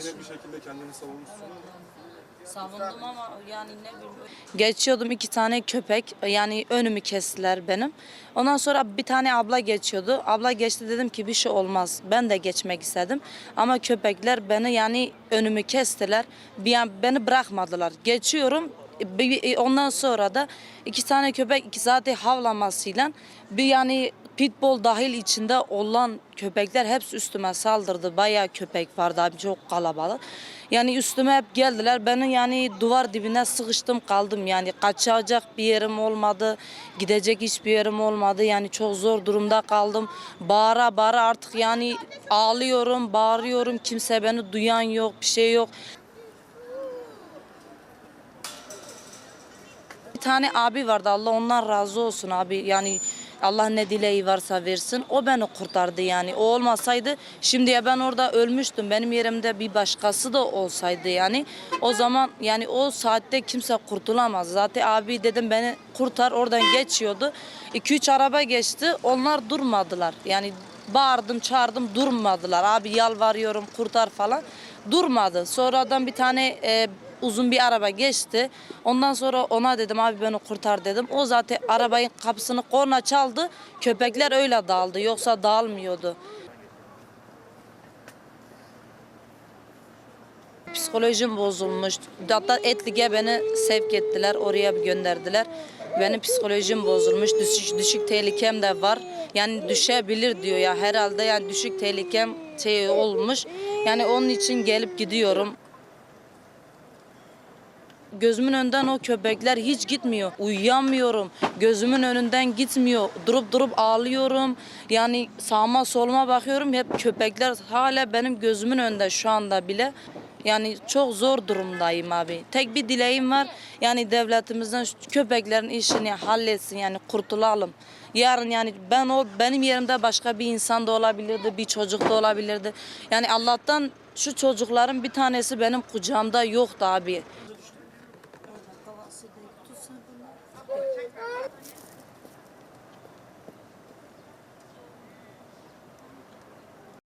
Yine bir şekilde kendini savunmuşsun. Savundum ama yani ne bileyim. Geçiyordum iki tane köpek yani önümü kestiler benim. Ondan sonra bir tane abla geçiyordu. Abla geçti dedim ki bir şey olmaz. Ben de geçmek istedim. Ama köpekler beni yani önümü kestiler. Bir an beni bırakmadılar. Geçiyorum. Bir- Ondan sonra da iki tane köpek iki zaten havlamasıyla bir yani pitbull dahil içinde olan köpekler hepsi üstüme saldırdı. Bayağı köpek vardı abi çok kalabalık. Yani üstüme hep geldiler. Ben yani duvar dibine sıkıştım kaldım. Yani kaçacak bir yerim olmadı. Gidecek hiçbir yerim olmadı. Yani çok zor durumda kaldım. Bağıra bağıra artık yani ağlıyorum, bağırıyorum. Kimse beni duyan yok, bir şey yok. Tane abi vardı Allah ondan razı olsun abi. Yani Allah ne dileği varsa versin. O beni kurtardı yani. O olmasaydı şimdiye ben orada ölmüştüm. Benim yerimde bir başkası da olsaydı yani. O zaman yani o saatte kimse kurtulamaz. Zaten abi dedim beni kurtar oradan geçiyordu. 2-3 araba geçti. Onlar durmadılar. Yani bağırdım çağırdım durmadılar. Abi yalvarıyorum kurtar falan. Durmadı. Sonradan bir tane e, uzun bir araba geçti. Ondan sonra ona dedim abi beni kurtar dedim. O zaten arabanın kapısını korna çaldı. Köpekler öyle dağıldı. Yoksa dağılmıyordu. Psikolojim bozulmuş. Hatta Etlik'e beni sevk ettiler. Oraya gönderdiler. Benim psikolojim bozulmuş. Düşük, düşük tehlikem de var. Yani düşebilir diyor ya herhalde yani düşük tehlikem şey olmuş. Yani onun için gelip gidiyorum. Gözümün önünden o köpekler hiç gitmiyor. Uyuyamıyorum. Gözümün önünden gitmiyor. Durup durup ağlıyorum. Yani sağıma soluma bakıyorum. Hep köpekler hala benim gözümün önünde şu anda bile. Yani çok zor durumdayım abi. Tek bir dileğim var. Yani devletimizden şu köpeklerin işini halletsin yani kurtulalım. Yarın yani ben o benim yerimde başka bir insan da olabilirdi, bir çocuk da olabilirdi. Yani Allah'tan şu çocukların bir tanesi benim kucağımda yoktu abi. c'est tout simplement.